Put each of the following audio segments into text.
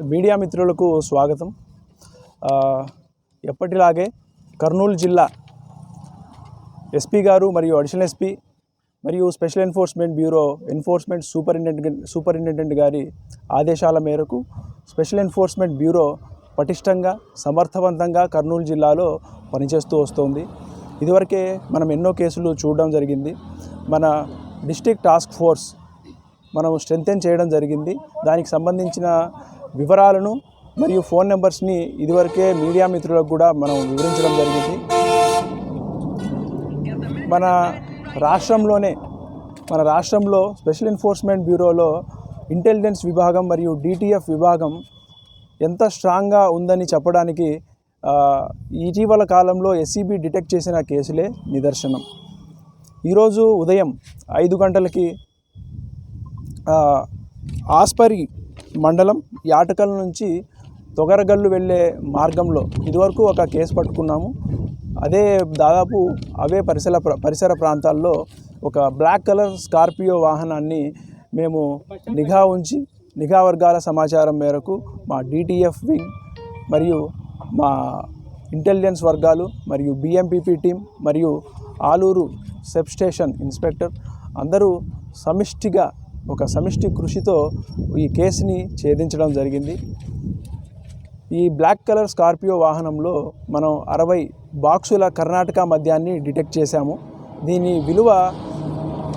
Media మిత్రులకు స్వాగతం. ఎప్పటిలాగే కర్నూలు జిల్లా ఎస్పీ గారు మరియు అడిషనల్ ఎస్పీ మరియు special enforcement bureau enforcement superintendent superintendent గారి ఆదేశాల మేరకు స్పెషల్ ఎన్ఫోర్స్మెంట్ బ్యూరో పటిష్టంగా సమర్థవంతంగా కర్నూలు జిల్లాలో పనిచేస్తూ వస్తోంది. ఇదివరకే మనం ఎన్నో కేసులు చూడడం జరిగింది. మన డిస్ట్రిక్ట్ టాస్క్ ఫోర్స్ మనం స్ట్రెంగ్తెన్ చేయడం జరిగింది. దానికి సంబంధించిన వివరాలను మరియు ఫోన్ నెంబర్స్ని ఇదివరకే మీడియా మిత్రులకు కూడా మనం వివరించడం జరిగింది. మన రాష్ట్రంలోనే మన రాష్ట్రంలో స్పెషల్ ఎన్ఫోర్స్మెంట్ బ్యూరోలో ఇంటెలిజెన్స్ విభాగం మరియు డిటిఎఫ్ విభాగం ఎంత స్ట్రాంగ్గా ఉందని చెప్పడానికి ఇటీవల కాలంలో ఎస్సీబీ డిటెక్ట్ చేసిన కేసులే నిదర్శనం. ఈరోజు ఉదయం ఐదు గంటలకి ఆస్పరి మండలం యాటకల్ నుంచి తొగరగల్లు వెళ్ళే మార్గంలో ఇదివరకు ఒక కేసు పట్టుకున్నాము. అదే దాదాపు అవే పరిసర పరిసర ప్రాంతాల్లో ఒక బ్లాక్ కలర్ స్కార్పియో వాహనాన్ని మేము నిఘా ఉంచి నిఘా వర్గాల సమాచారం మేరకు మా డిటిఎఫ్ వింగ్ మరియు మా ఇంటెలిజెన్స్ వర్గాలు మరియు బిఎంపీపీ టీం మరియు ఆలూరు సబ్ స్టేషన్ ఇన్స్పెక్టర్ అందరూ సమిష్టిగా ఒక సమిష్టి కృషితో ఈ కేసుని ఛేదించడం జరిగింది. ఈ బ్లాక్ కలర్ స్కార్పియో వాహనంలో మనం అరవై బాక్సుల కర్ణాటక మద్యాన్ని డిటెక్ట్ చేశాము. దీని విలువ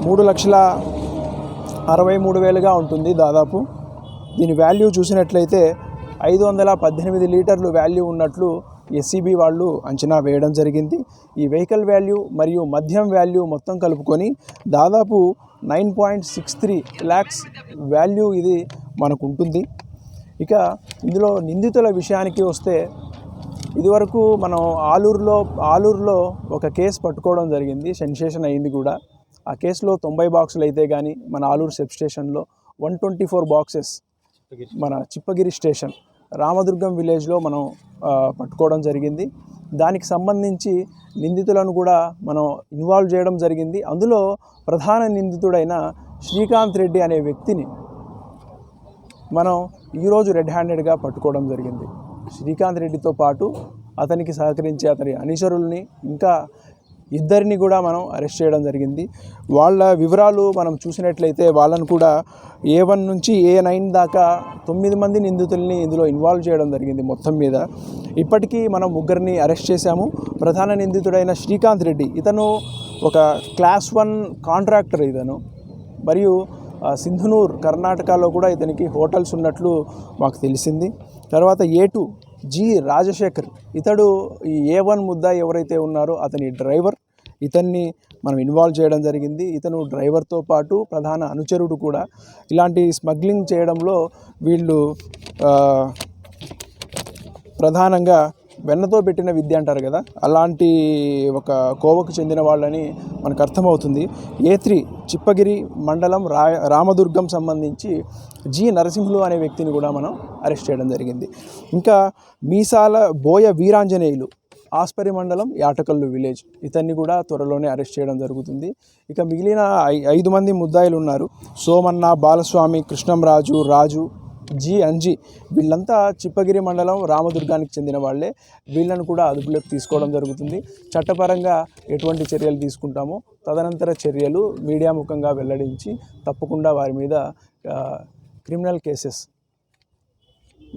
మూడు లక్షల అరవై మూడు వేలుగా ఉంటుంది దాదాపు. దీని వాల్యూ చూసినట్లయితే ఐదు వందల పద్దెనిమిది లీటర్లు వాల్యూ ఉన్నట్లు ఎస్సీబీ వాళ్ళు అంచనా వేయడం జరిగింది. ఈ వెహికల్ వాల్యూ మరియు మద్యం వాల్యూ మొత్తం కలుపుకొని దాదాపు nine point six three lakhs value ఇది మనకు ఉంటుంది ఇక ఇందులో నిందితుల విషయానికి వస్తే ఇదివరకు మనం ఆలూరులో ఆలూరులో ఒక కేసు పట్టుకోవడం జరిగింది. సెన్సేషన్ అయింది కూడా. ఆ కేసులో తొంభై బాక్సులు అయితే కానీ మన ఆలూరు సబ్ స్టేషన్లో వన్ ట్వంటీ ఫోర్ బాక్సెస్ మన చిప్పగిరి స్టేషన్ రామదుర్గం విలేజ్లో మనం పట్టుకోవడం జరిగింది. దానికి సంబంధించి నిందితులను కూడా మనం ఇన్వాల్వ్ చేయడం జరిగింది. అందులో ప్రధాన నిందితుడైన శ్రీకాంత్ రెడ్డి అనే వ్యక్తిని మనం ఈరోజు రెడ్ హ్యాండెడ్గా పట్టుకోవడం జరిగింది. శ్రీకాంత్ రెడ్డితో పాటు అతనికి సహకరించే అతని అనుచరుల్ని ఇంకా ఇద్దరిని కూడా మనం అరెస్ట్ చేయడం జరిగింది. వాళ్ళ వివరాలు మనం చూసినట్లయితే వాళ్ళను కూడా ఏ వన్ నుంచి ఏ నైన్ దాకా తొమ్మిది మంది నిందితుల్ని ఇందులో ఇన్వాల్వ్ చేయడం జరిగింది మొత్తం మీద. ఇప్పటికీ మనం ముగ్గురిని అరెస్ట్ చేశాము. ప్రధాన నిందితుడైన శ్రీకాంత్ రెడ్డి ఇతను ఒక క్లాస్ వన్ కాంట్రాక్టర్ ఇతను. మరియు సింధునూర్ కర్ణాటకలో కూడా ఇతనికి హోటల్స్ ఉన్నట్లు మాకు తెలిసింది. తర్వాత ఏ టూ జి రాజశేఖర్. ఇతడు ఈ ఏ వన్ ముద్ద ఎవరైతే ఉన్నారో అతని డ్రైవర్. ఇతన్ని మనం ఇన్వాల్వ్ చేయడం జరిగింది. ఇతను డ్రైవర్తో పాటు ప్రధాన అనుచరుడు కూడా. ఇలాంటి స్మగ్లింగ్ చేయడంలో వీళ్ళు ప్రధానంగా వెన్నతో పెట్టిన విద్య అంటారు కదా అలాంటి ఒక కోవకు చెందిన వాళ్ళని మనకు అర్థమవుతుంది. ఏ త్రీ చిప్పగిరి మండలం రా రామదుర్గం సంబంధించి జి నరసింహులు అనే వ్యక్తిని కూడా మనం అరెస్ట్ చేయడం జరిగింది. ఇంకా మీసాల బోయ వీరాంజనేయులు ఆస్పరి మండలం యాటకల్లు విలేజ్ ఇతన్ని కూడా త్వరలోనే అరెస్ట్ చేయడం జరుగుతుంది. ఇక మిగిలిన ఐ- ఐదు మంది ముద్దాయిలు ఉన్నారు. సోమన్న బాలస్వామి కృష్ణంరాజు రాజు జి అంజి వీళ్ళంతా చిప్పగిరి మండలం రామదుర్గానికి చెందిన వాళ్ళే. వీళ్ళను కూడా అదుపులోకి తీసుకోవడం జరుగుతుంది. చట్టపరంగా ఎటువంటి చర్యలు తీసుకుంటామో తదనంతర చర్యలు మీడియా ముఖంగా వెల్లడించి తప్పకుండా వారి మీద క్రిమినల్ కేసెస్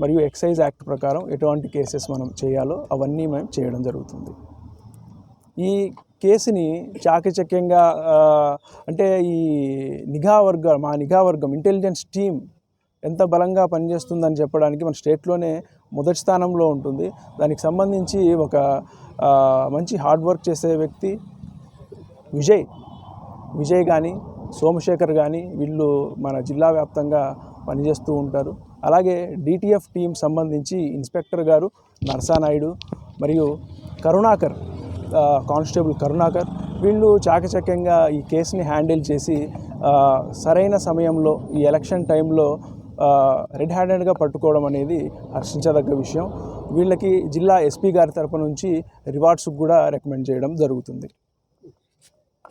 మరియు ఎక్సైజ్ యాక్ట్ ప్రకారం ఎటువంటి కేసెస్ మనం చేయాలో అవన్నీ మేము చేయడం జరుగుతుంది. ఈ కేసుని చాకచక్యంగా అంటే ఈ నిఘా వర్గం మా నిఘా వర్గం ఇంటెలిజెన్స్ టీం ఎంత బలంగా పనిచేస్తుందని చెప్పడానికి మన స్టేట్లోనే మొదటి స్థానంలో ఉంటుంది. దానికి సంబంధించి ఒక మంచి హార్డ్ వర్క్ చేసే వ్యక్తి విజయ్ విజయ్ కానీ సోమశేఖర్ కానీ వీళ్ళు మన జిల్లా వ్యాప్తంగా పనిచేస్తూ ఉంటారు. అలాగే డిటిఎఫ్ టీం సంబంధించి ఇన్స్పెక్టర్ గారు నర్సానాయుడు మరియు కరుణాకర్ కానిస్టేబుల్ కరుణాకర్ వీళ్ళు చాకచక్యంగా ఈ కేసుని హ్యాండిల్ చేసి సరైన సమయంలో ఈ ఎలక్షన్ టైంలో రెడ్ హ్యాండెడ్గా పట్టుకోవడం అనేది హర్షించదగ్గ విషయం. వీళ్ళకి జిల్లా ఎస్పీ గారి తరపు నుంచి రివార్డ్స్ కూడా రికమెండ్ చేయడం జరుగుతుంది.